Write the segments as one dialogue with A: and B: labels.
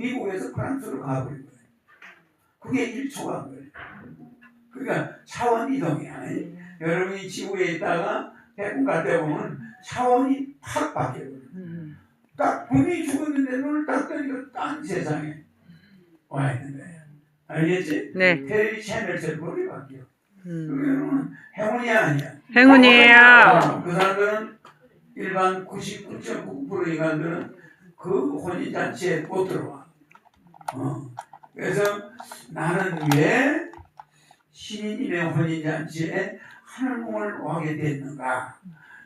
A: 미국에서 프랑스로 가버린 거예요. 그게 1초간 거예요. 그러니까 차원 이동이야. 여러분이 지구에 있다가 백군 갈때 보면 차원이 확 바뀌어요.
B: 음.
A: 딱 분이 죽었는데 눈을 딱 뜨니까 딴 세상에 와 있는 거예요. 알겠지?
B: 네.
A: 텔레비 채널처럼 머리 바뀌어.
B: 음.
A: 그러면 행운이야 아니야?
B: 행운이에요.
A: 어, 그 사람들은 일반 99.9% 인간들은 그 혼인잔치에 못 들어와. 어. 그래서 나는 왜 신인님의 혼인잔치에 하늘궁을 와게 됐는가?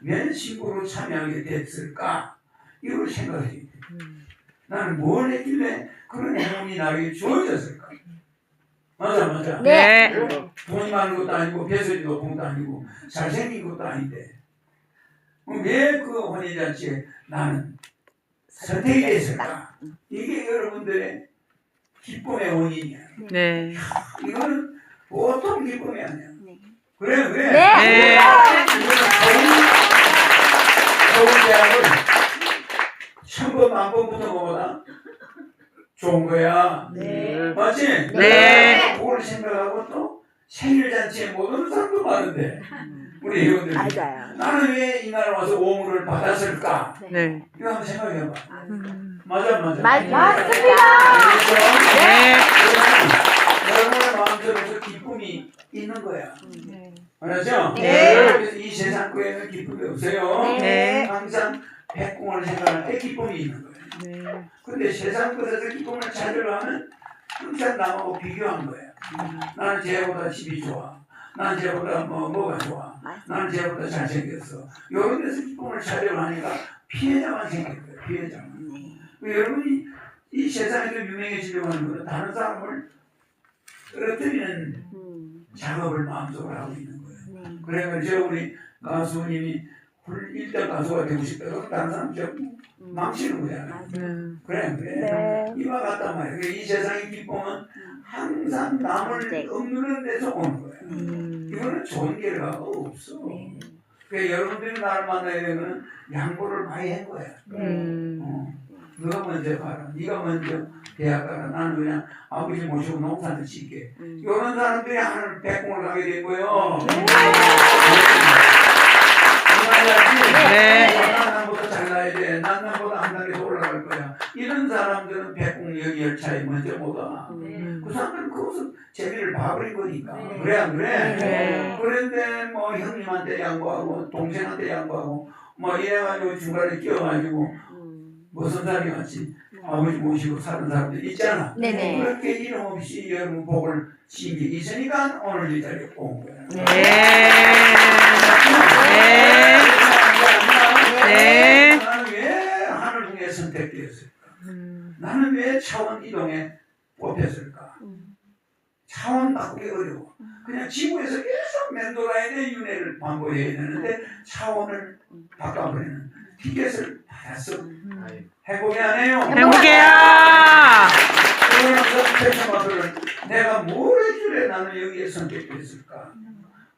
A: 왜 신부로 참여하게 됐을까? 이걸 생각해.
B: 음.
A: 나는 뭘 했길래 그런 행운이 나에게 주어졌을까? 맞아, 맞아.
B: 네.
A: 돈이 많은 것도 아니고 배설이 높은 것도 아니고 잘생긴 것도 아닌데 왜 그 혼인잔치에 나는 선택이 됐을까? 이게 여러분들의 기쁨의 원인이야.
B: 네.
A: 이거는 보통 기쁨이 아니야.
C: 네.
A: 그래 그래.
B: 네.
A: 서울 대학을 천번 만번 붙은 것보다 좋은 거야.
C: 네.
A: 맞지?
B: 네.
A: 그걸 생각하고 또 생일잔치에 못 오는 사람도 많은데 우리 회원들이
C: 맞아요.
A: 나는 왜 이 나라 와서 오물을 받았을까?
B: 네.
A: 이거 한번 생각해봐.
B: 음.
A: 맞아 맞아.
C: 맞- 맞습니다.
A: 그렇죠?
B: 네.
A: 그러면 여러분의 마음속에서 기쁨이 있는 거야. 알았죠?
C: 네.
A: 그래서 이 세상 거에는 기쁨이 없어요.
B: 네.
A: 항상 백궁을 생각할 때 기쁨이 있는 거예요.
B: 네.
A: 근데 세상 것에서 기쁨을 찾으려면 항상 남하고 비교한 거예요. 나는 쟤보다 집이 좋아. 나는 쟤보다 뭐, 뭐가 좋아. 나는 쟤보다 잘생겼어. 이런 데서 기쁨을 찾으려 하니까 피해자만 생긴 거예요. 피해자만. 그 여러분이 이 세상에서 유명해지려고 하는 거는 다른 사람을 떨어뜨리는
C: 음.
A: 작업을 마음속으로 하고 있는 거예요.
C: 네.
A: 그래가지고 우리 가수님이 훌- 일대 가수가 되고 싶다고 다른 사람 전부 망치는 거잖아요.
B: 음.
A: 그래 그래.
C: 네.
A: 이와 같단 말이에요. 이 세상의 기쁨은 항상 남을
C: 네.
A: 억누르는 데서 오는 거예요.
B: 음.
A: 이거는 좋은 결과가 없어.
C: 네.
A: 그러니까 여러분들이 나를 만나야 되면 양보를 많이 한 거야.
B: 음.
A: 어. 너가 먼저 가라. 네가 먼저 대학 가라. 나는 그냥 아버지 모시고 농사를 짓게.
C: 음.
A: 이런 사람들이 하늘 백공을 가게 된 거예요.
B: 네.
A: 난 나보다 잘나야 돼. 난 나보다 한 단계 더 올라갈 거야. 이런 사람들은 백공역 열차에 먼저 못 와.
B: 음.
A: 그 사람들은 그것은 재미를 봐버린 거니까.
C: 네.
A: 그래 안 그래?
B: 네.
A: 그런데 뭐 형님한테 양보하고 동생한테 양보하고 뭐 이래가지고 중간에 끼어가지고
C: 음.
A: 무슨 사람이 같이 아버지 모시고 사는 사람들 있잖아.
C: 네네.
A: 그렇게 이름 없이 여러분 복을 지은 게 있으니까 오늘 이 자리에 온 거야.
B: 네. 네. 네.
A: 나는 왜 하늘 중에 선택되었을까?
B: 음.
A: 나는 왜 차원 이동에 뽑혔을까?
C: 음.
A: 차원 바꾸기 어려워. 그냥 지구에서 계속 맴돌아야 돼 윤회를 반복해야 되는데 차원을 바꿔버리는 티켓을. 그러면서 패션마트를 내가 뭘 했길래 나는 여기에 선택됐을까?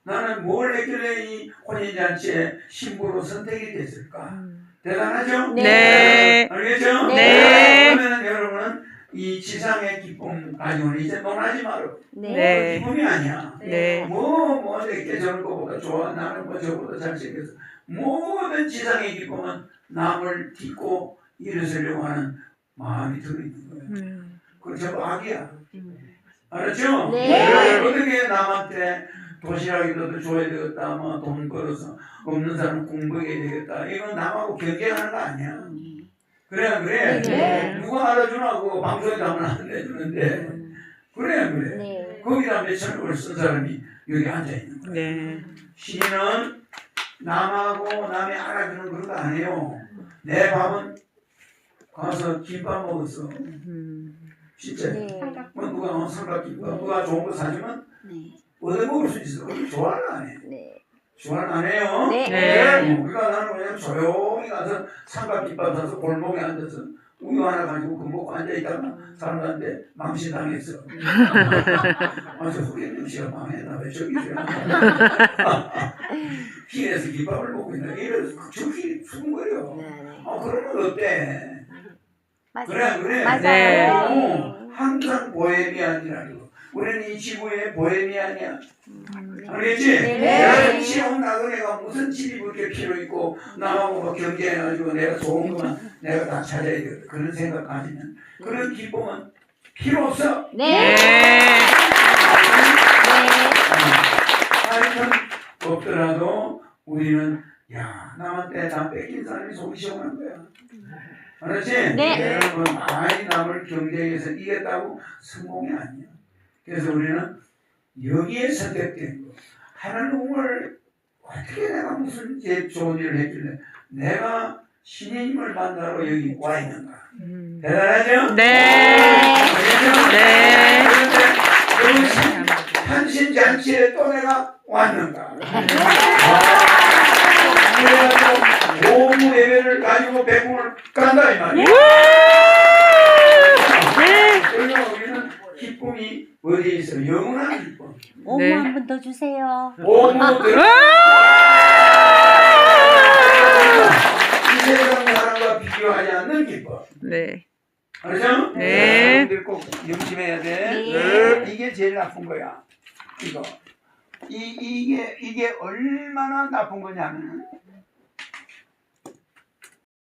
A: 나는 뭘 했길래 이 혼인잔치에 신부로 선택이 됐을까? 대단하죠?
B: 네.
A: 알겠죠?
B: 네.
A: 그러면 여러분은 이 지상의 기쁨 가지고는 이제 논하지 말아.
B: 네.
A: 기쁨이 아니야.
B: 네.
A: 뭐, 뭐, 내게 저런 거보다 좋아. 나는 뭐 저보다 잘생겼어. 모든 지상의 기쁨은 남을 딛고 일어서려고 하는 마음이 들어있는 거예요.
B: 음.
A: 그건 전부 악이야. 알았죠?
C: 네.
A: 어떻게 남한테 도시락이라도 줘야 되겠다, 뭐 돈 벌어서 없는 사람 공부해야 되겠다. 이건 남하고 경쟁하는 거 아니야. 그래, 안 그래?
C: 네.
A: 누가 알아주라고 방송에 가면 안 해주는데. 그래, 안 그래?
C: 네.
A: 거기다 몇천 원을 쓴 사람이 여기 앉아 있는 거야.
B: 네.
A: 신인은 남하고 남이 알아주는 그런 거 아니에요. 내 밥은 가서 김밥 먹었어.
B: 음.
A: 진짜.
C: 네.
A: 뭐 누가 어, 삼각김밥 누가 좋은 거 사주면
C: 네.
A: 얻어 먹을 수 있어. 그럼 좋아는 안 해.
C: 네.
A: 좋아는 안 해요.
C: 네.
B: 네.
A: 어, 그러니까 나는 그냥 조용히 가서 삼각김밥 사서 골목에 앉아서 우유 하나 가지고 그 먹고 앉아 있다가 사람들한테 망신당했어. 아, 저 후계님 씨가 망했나 왜 저기? 길에서 김밥을 먹고 있나? 이래서 저기 죽은 거예요.
C: 네.
A: 아, 그러면 어때? 그래 그래.
C: 맞아요.
B: 네.
A: 어, 항상 보헤미안이라고. 우리는 이 지구의 보헤미안이야. 알겠지?
C: 네.
A: 내가 시험 나그네가 무슨 집이 그렇게 필요 있고 나하고 뭐 경쟁해가지고 내가 좋은 것만 내가 다 찾아야 돼. 그런 생각 가지면 그런 기쁨은 필요 없어.
C: 네.
B: 네.
A: 하여튼 없더라도 우리는 야 남한테 다 뺏긴 사람이 속이 시원한 거야. 알았지?
C: 네.
A: 여러분 많이 남을 경쟁해서 이겼다고 성공이 아니야. 그래서 우리는 여기에 선택된 거. 하나님을 어떻게 내가 무슨 제 좋은 일을 했길래 내가 신인님을 만나러 여기 와 있는가.
B: 음.
A: 대단하죠?
B: 네.
A: 알겠죠?
B: 네.
A: 그런데 여기 한신잔치에 또 내가 왔는가. 그래가지고 오무 예배를 간다 이 말이야.
B: 네.
A: 우리는 기쁨이 어디에 있어? 영원한 기쁨.
C: 오모
B: 네.
C: 한 번 더 주세요.
A: 오무 들어
B: 와!
A: 이 세상 사람과 비교하지 않는 기쁨.
B: 네.
A: 알죠?
B: 네.
A: 여러분들 꼭 명심해야 돼.
C: 네.
A: 이게 제일 나쁜 거야. 이거. 이, 이게, 이게 얼마나 나쁜 거냐면,